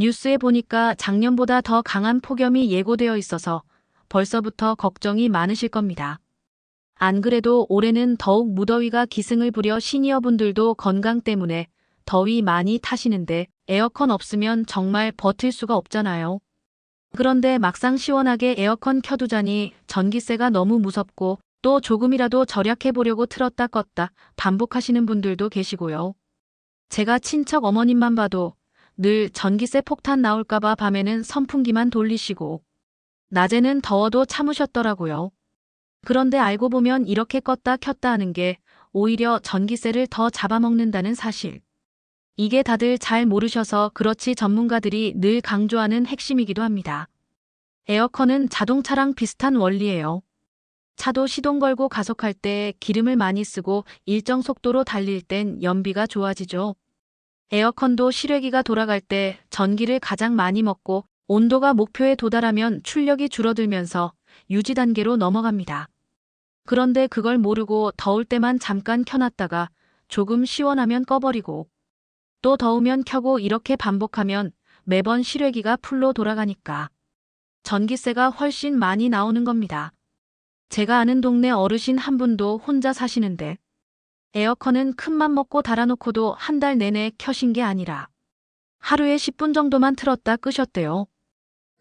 뉴스에 보니까 작년보다 더 강한 폭염이 예고되어 있어서 벌써부터 걱정이 많으실 겁니다. 안 그래도 올해는 더욱 무더위가 기승을 부려 시니어분들도 건강 때문에 더위 많이 타시는데 에어컨 없으면 정말 버틸 수가 없잖아요. 그런데 막상 시원하게 에어컨 켜두자니 전기세가 너무 무섭고 또 조금이라도 절약해 보려고 틀었다 껐다 반복하시는 분들도 계시고요. 제가 친척 어머님만 봐도 늘 전기세 폭탄 나올까봐 밤에는 선풍기만 돌리시고 낮에는 더워도 참으셨더라고요. 그런데 알고 보면 이렇게 껐다 켰다 하는 게 오히려 전기세를 더 잡아먹는다는 사실. 이게 다들 잘 모르셔서 그렇지 전문가들이 늘 강조하는 핵심이기도 합니다. 에어컨은 자동차랑 비슷한 원리예요. 차도 시동 걸고 가속할 때 기름을 많이 쓰고 일정 속도로 달릴 땐 연비가 좋아지죠. 에어컨도 실외기가 돌아갈 때 전기를 가장 많이 먹고 온도가 목표에 도달하면 출력이 줄어들면서 유지 단계로 넘어갑니다. 그런데 그걸 모르고 더울 때만 잠깐 켜놨다가 조금 시원하면 꺼버리고 또 더우면 켜고 이렇게 반복하면 매번 실외기가 풀로 돌아가니까 전기세가 훨씬 많이 나오는 겁니다. 제가 아는 동네 어르신 한 분도 혼자 사시는데 에어컨은 큰맘 먹고 달아놓고도 한 달 내내 켜신 게 아니라 하루에 10분 정도만 틀었다 끄셨대요.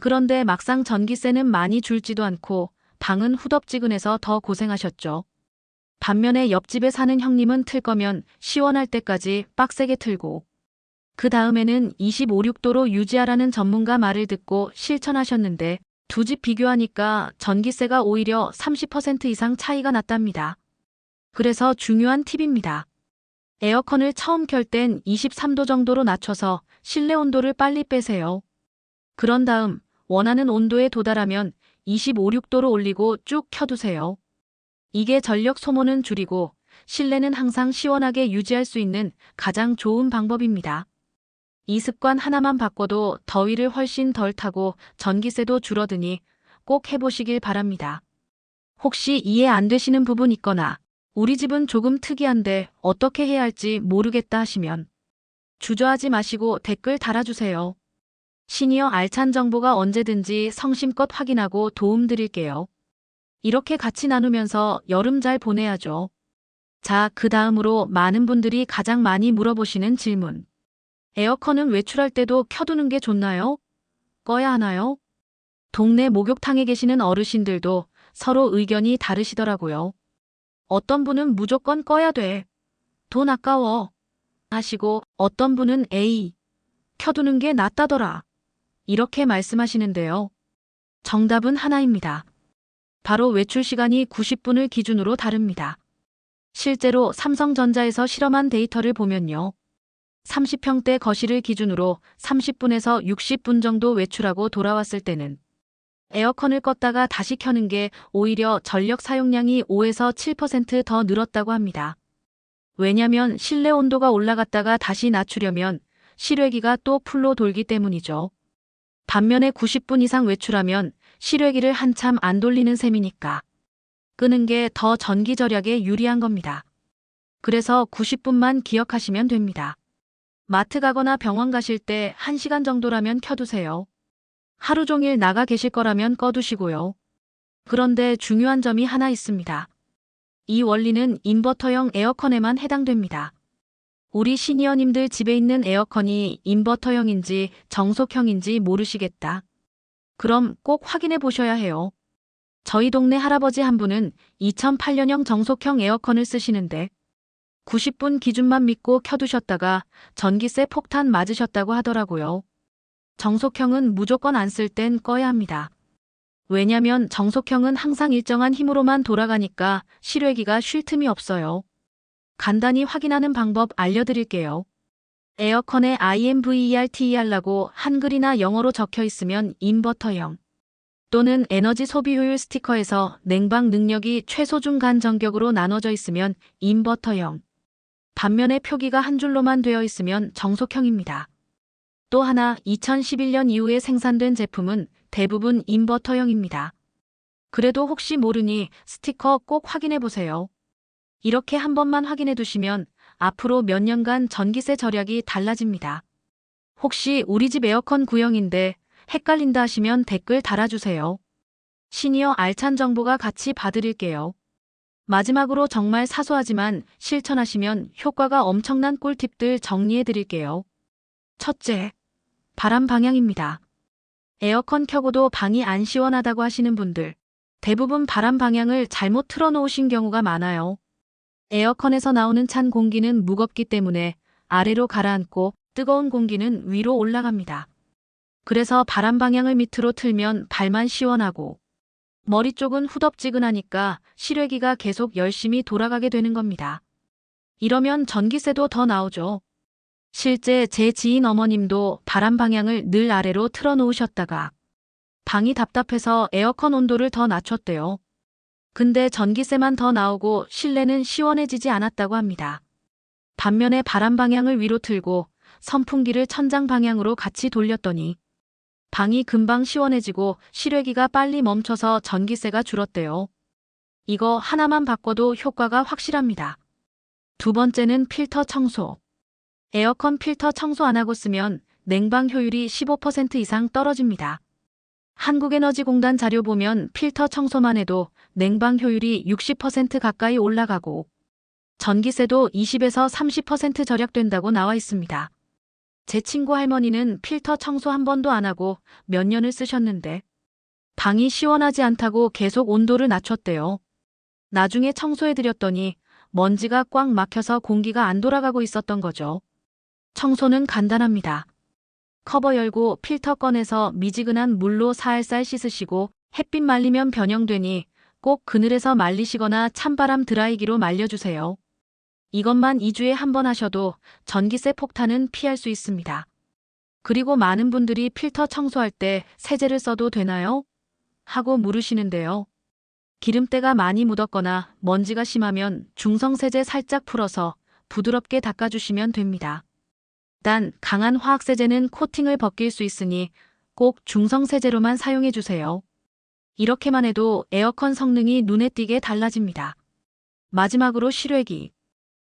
그런데 막상 전기세는 많이 줄지도 않고 방은 후덥지근해서 더 고생하셨죠. 반면에 옆집에 사는 형님은 틀 거면 시원할 때까지 빡세게 틀고 그 다음에는 25, 6도로 유지하라는 전문가 말을 듣고 실천하셨는데 두 집 비교하니까 전기세가 오히려 30% 이상 차이가 났답니다. 그래서 중요한 팁입니다. 에어컨을 처음 켤 땐 23도 정도로 낮춰서 실내 온도를 빨리 빼세요. 그런 다음 원하는 온도에 도달하면 25, 6도로 올리고 쭉 켜두세요. 이게 전력 소모는 줄이고 실내는 항상 시원하게 유지할 수 있는 가장 좋은 방법입니다. 이 습관 하나만 바꿔도 더위를 훨씬 덜 타고 전기세도 줄어드니 꼭 해보시길 바랍니다. 혹시 이해 안 되시는 부분 있거나 우리 집은 조금 특이한데 어떻게 해야 할지 모르겠다 하시면 주저하지 마시고 댓글 달아주세요. 시니어 알찬 정보가 언제든지 성심껏 확인하고 도움 드릴게요. 이렇게 같이 나누면서 여름 잘 보내야죠. 자, 그 다음으로 많은 분들이 가장 많이 물어보시는 질문. 에어컨은 외출할 때도 켜두는 게 좋나요? 꺼야 하나요? 동네 목욕탕에 계시는 어르신들도 서로 의견이 다르시더라고요. 어떤 분은 무조건 꺼야 돼. 돈 아까워. 하시고 어떤 분은 에이. 켜두는 게 낫다더라. 이렇게 말씀하시는데요. 정답은 하나입니다. 바로 외출 시간이 90분을 기준으로 다릅니다. 실제로 삼성전자에서 실험한 데이터를 보면요. 30평대 거실을 기준으로 30분에서 60분 정도 외출하고 돌아왔을 때는 에어컨을 껐다가 다시 켜는 게 오히려 전력 사용량이 5에서 7%더 늘었다고 합니다. 왜냐면 실내 온도가 올라갔다가 다시 낮추려면 실외기가 또 풀로 돌기 때문이죠. 반면에 90분 이상 외출하면 실외기를 한참 안 돌리는 셈이니까 끄는 게 더 전기 절약에 유리한 겁니다. 그래서 90분만 기억하시면 됩니다. 마트 가거나 병원 가실 때 1시간 정도라면 켜두세요. 하루 종일 나가 계실 거라면 꺼두시고요. 그런데 중요한 점이 하나 있습니다. 이 원리는 인버터형 에어컨에만 해당됩니다. 우리 시니어님들 집에 있는 에어컨이 인버터형인지 정속형인지 모르시겠다. 그럼 꼭 확인해 보셔야 해요. 저희 동네 할아버지 한 분은 2008년형 정속형 에어컨을 쓰시는데 90분 기준만 믿고 켜두셨다가 전기세 폭탄 맞으셨다고 하더라고요. 정속형은 무조건 안 쓸 땐 꺼야 합니다. 왜냐면 정속형은 항상 일정한 힘으로만 돌아가니까 실외기가 쉴 틈이 없어요. 간단히 확인하는 방법 알려드릴게요. 에어컨에 INVERTER라고 한글이나 영어로 적혀 있으면 인버터형 또는 에너지 소비 효율 스티커에서 냉방 능력이 최소 중간 전격으로 나눠져 있으면 인버터형 반면에 표기가 한 줄로만 되어 있으면 정속형입니다. 또 하나 2011년 이후에 생산된 제품은 대부분 인버터형입니다. 그래도 혹시 모르니 스티커 꼭 확인해 보세요. 이렇게 한 번만 확인해 두시면 앞으로 몇 년간 전기세 절약이 달라집니다. 혹시 우리 집 에어컨 구형인데 헷갈린다 하시면 댓글 달아주세요. 시니어 알찬 정보가 같이 봐드릴게요. 마지막으로 정말 사소하지만 실천하시면 효과가 엄청난 꿀팁들 정리해 드릴게요. 첫째, 바람 방향입니다. 에어컨 켜고도 방이 안 시원하다고 하시는 분들, 대부분 바람 방향을 잘못 틀어놓으신 경우가 많아요. 에어컨에서 나오는 찬 공기는 무겁기 때문에 아래로 가라앉고 뜨거운 공기는 위로 올라갑니다. 그래서 바람 방향을 밑으로 틀면 발만 시원하고 머리 쪽은 후덥지근하니까 실외기가 계속 열심히 돌아가게 되는 겁니다. 이러면 전기세도 더 나오죠. 실제 제 지인 어머님도 바람 방향을 늘 아래로 틀어 놓으셨다가 방이 답답해서 에어컨 온도를 더 낮췄대요. 근데 전기세만 더 나오고 실내는 시원해지지 않았다고 합니다. 반면에 바람 방향을 위로 틀고 선풍기를 천장 방향으로 같이 돌렸더니 방이 금방 시원해지고 실외기가 빨리 멈춰서 전기세가 줄었대요. 이거 하나만 바꿔도 효과가 확실합니다. 두 번째는 필터 청소. 에어컨 필터 청소 안 하고 쓰면 냉방 효율이 15% 이상 떨어집니다. 한국에너지공단 자료 보면 필터 청소만 해도 냉방 효율이 60% 가까이 올라가고 전기세도 20에서 30% 절약된다고 나와 있습니다. 제 친구 할머니는 필터 청소 한 번도 안 하고 몇 년을 쓰셨는데 방이 시원하지 않다고 계속 온도를 낮췄대요. 나중에 청소해드렸더니 먼지가 꽉 막혀서 공기가 안 돌아가고 있었던 거죠. 청소는 간단합니다. 커버 열고 필터 꺼내서 미지근한 물로 살살 씻으시고 햇빛 말리면 변형되니 꼭 그늘에서 말리시거나 찬바람 드라이기로 말려주세요. 이것만 2주에 한 번 하셔도 전기세 폭탄은 피할 수 있습니다. 그리고 많은 분들이 필터 청소할 때 세제를 써도 되나요? 하고 물으시는데요. 기름때가 많이 묻었거나 먼지가 심하면 중성세제 살짝 풀어서 부드럽게 닦아주시면 됩니다. 단 강한 화학세제는 코팅을 벗길 수 있으니 꼭 중성세제로만 사용해주세요. 이렇게만 해도 에어컨 성능이 눈에 띄게 달라집니다. 마지막으로 실외기.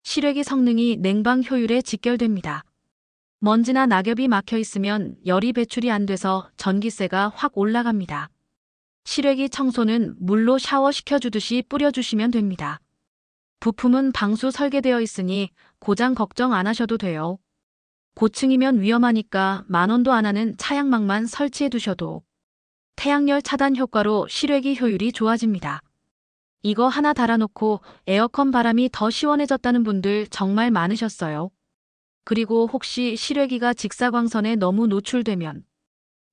실외기 성능이 냉방 효율에 직결됩니다. 먼지나 낙엽이 막혀 있으면 열이 배출이 안 돼서 전기세가 확 올라갑니다. 실외기 청소는 물로 샤워시켜주듯이 뿌려주시면 됩니다. 부품은 방수 설계되어 있으니 고장 걱정 안 하셔도 돼요. 고층이면 위험하니까 만원도 안 하는 차양막만 설치해 두셔도 태양열 차단 효과로 실외기 효율이 좋아집니다. 이거 하나 달아놓고 에어컨 바람이 더 시원해졌다는 분들 정말 많으셨어요. 그리고 혹시 실외기가 직사광선에 너무 노출되면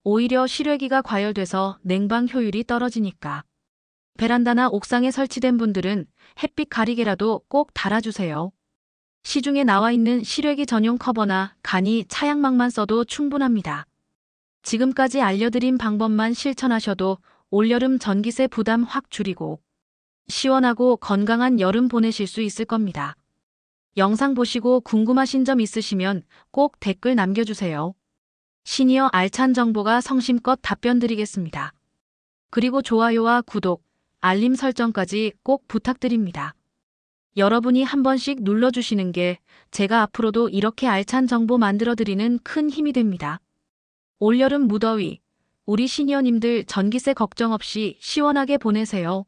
오히려 실외기가 과열돼서 냉방 효율이 떨어지니까 베란다나 옥상에 설치된 분들은 햇빛 가리개라도 꼭 달아주세요. 시중에 나와 있는 실외기 전용 커버나 간이 차양막만 써도 충분합니다. 지금까지 알려드린 방법만 실천하셔도 올여름 전기세 부담 확 줄이고 시원하고 건강한 여름 보내실 수 있을 겁니다. 영상 보시고 궁금하신 점 있으시면 꼭 댓글 남겨주세요. 시니어 알찬 정보가 성심껏 답변 드리겠습니다. 그리고 좋아요와 구독, 알림 설정까지 꼭 부탁드립니다. 여러분이 한 번씩 눌러주시는 게 제가 앞으로도 이렇게 알찬 정보 만들어드리는 큰 힘이 됩니다. 올여름 무더위, 우리 시니어님들 전기세 걱정 없이 시원하게 보내세요.